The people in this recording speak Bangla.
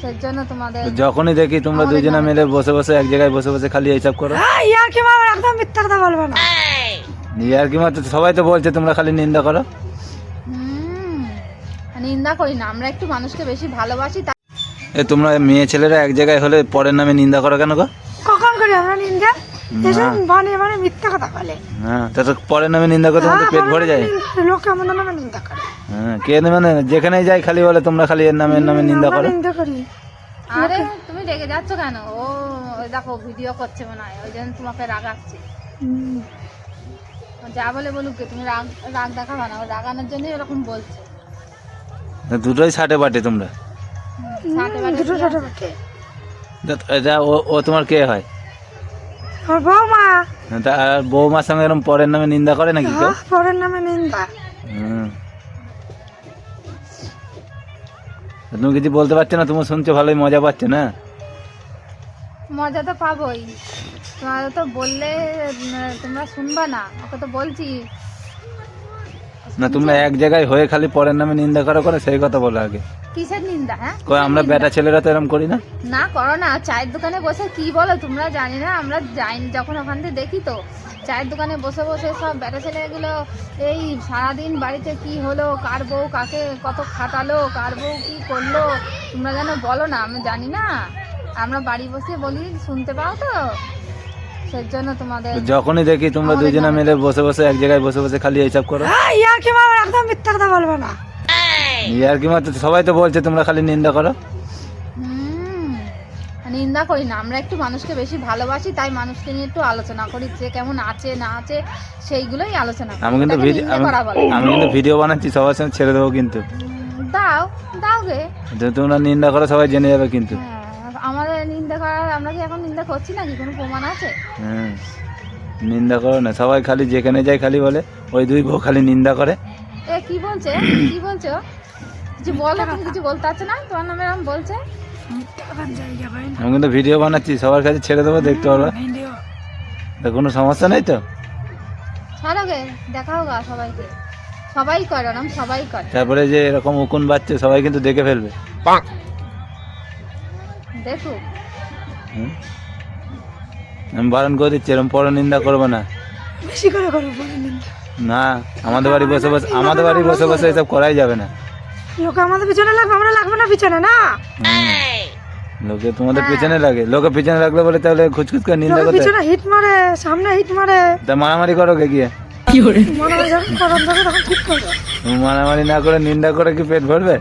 সেই জন্য তোমাদের যখনই দেখি তোমরা দুইজনে দুজনে মিলে বসে বসে এক জায়গায় বসে বসে খালি এইসব করো। হ্যাঁ ইয়ার কি মামা একদম মিথ্যা কথা বলবে না। ইয়ার কি সবাই তো বলছে তোমরা খালি নিন্দা করো। নিন্দা করি না। আমরা একটু মানুষকে বেশি ভালোবাসি তাই এ তোমরা মেয়ে ছেলেরা এক জায়গায় হলে পরের নামে নিন্দা করো কেন গো? কখন করি আমরা নিন্দা? এসব না। বানিয়ে বানিয়ে মিথ্যা কথা বলে। হ্যাঁ তা তো পরের নামে নিন্দা করতে তোমাদের পেট ভরে যায়। হ্যাঁ, আমাদের নামে নিন্দা করে। হ্যাঁ কে মানে যেখানেই যাই খালি বলে তোমরা খালি এর নামে এর নামে নিন্দা করো। নিন্দা করি। আরে তুমি রেগে যাচ্ছ কেন? ও ওই দেখো ভিডিও করছে মনে হয় ওই জন্য তোমাকে রাগাচ্ছে। হুম। যা বলে বলুক তুমি রাগ রাগ দেখাবে না ও রাগানোর জন্যই এরকম বলছে। দুটোই সাটে বাটে তোমরা? দুটো ছোট বাটে ও ও তোমার কে হয়? আমার বৌমা? তা বৌমার সঙ্গে এরকম পরের নামে নিন্দা করে নাকি কেউ? হ্যাঁ, পরের নামে নিন্দা। তুমি কিছু বলতে পারছ না? তুমি শুনছো ভালোই মজা পাচ্ছ না? মজা তো পাবোই। তোমার তো বললে তোমরা শুনবা না। ওকে তো বলছি। না তোমরা এক জায়গায় হয়ে খালি পরের নামে নিন্দা করো করে সেই কথা বলো আগে। কিসের নিন্দা হ্যাঁ? কই আমরা বেটা ছেলেরা তো এরকম করি না? না করো না চায়ের দোকানে বসে কি বলো তোমরা জানি না আমরা যাই যখন ওখান থেকে দেখি তো চায়ের দোকানে বসে বসে সব বেটা ছেলেগুলো এই সারাদিন বাড়িতে কি হলো কার বউ কাকে কত খাটালো কার বউ কি করল তোমরা যেন বলো না আমি জানি না। আমরা বাড়ি বসে বলি শুনতে পাও তো? সেই জন্য তোমাদের যখনই দেখি তোমরা দুজনে মিলে বসে বসে এক জায়গায় বসে বসে খালি এইসব করো। হ্যাঁ ইয়ার কি একদম মিথ্যা কথা বলবে না। আর কি মাত্র সবাই তো বলছে তোমরা খালি নিন্দা করো। নিন্দা করি না। আমরা একটু মানুষকে বেশি ভালোবাসি তাই মানুষকে নিয়ে একটু আলোচনা করি যে কেমন আছে না আছে সেইগুলোই আলোচনা করি। আমি কিন্তু আমি কিন্তু ভিডিও বানাচ্ছি সবার সঙ্গে ছেড়ে দেবো কিন্তু। দাও দাও গে। তোমরা নিন্দা করো সবাই জেনে যাবে কিন্তু। হ্যাঁ, নিন্দা করার আমরা কি এখন নিন্দা করছি নাকি? কোনো প্রমাণ আছে? হ্যাঁ নিন্দা করো না। সবাই খালি যেখানে যায় খালি বলে ওই দুই বউ খালি নিন্দা করে। এ কি বলছে? কি বলছো কিছু বলো তুমি কিছু বলতে পারছ না? তোমার নামে এরকম বলছে? আমি কিন্তু ভিডিও বানাচ্ছি সবার কাছে ছেড়ে দেবো দেখতে পারবে। তা কোনো সমস্যা নেই তো? ছাড়ো গে দেখাও গা সবাইকে। সবাই করে ওরম সবাই করে। তারপরে যে এরকম উকুন বাচ্চে সবাই কিন্তু দেখে ফেলবে। দেখুক হুম? আমি বারণ করে দিচ্ছি এরকম পর নিন্দা করবে না। বেশি করে পরে না আমাদের বাড়ি বসে বসে আমাদের বাড়ি বসে বসে এসব করাই যাবে না। লোক আমাদের পিছনে লাগবে আমরা লাগবে না পিছনে না? লোকে তোমাদের পিছনে লাগে। লোকে পিছনে লাগলে বলে তাহলে খুচখুচ করে নিন্দা করতে পিছনে হিট মারে সামনে হিট মারে। তা মারামারি করো কে গিয়ে? হয় যখন করন তখন ঠিক করবে। মারামারি না করে নিন্দা করে কি পেট ভরবে?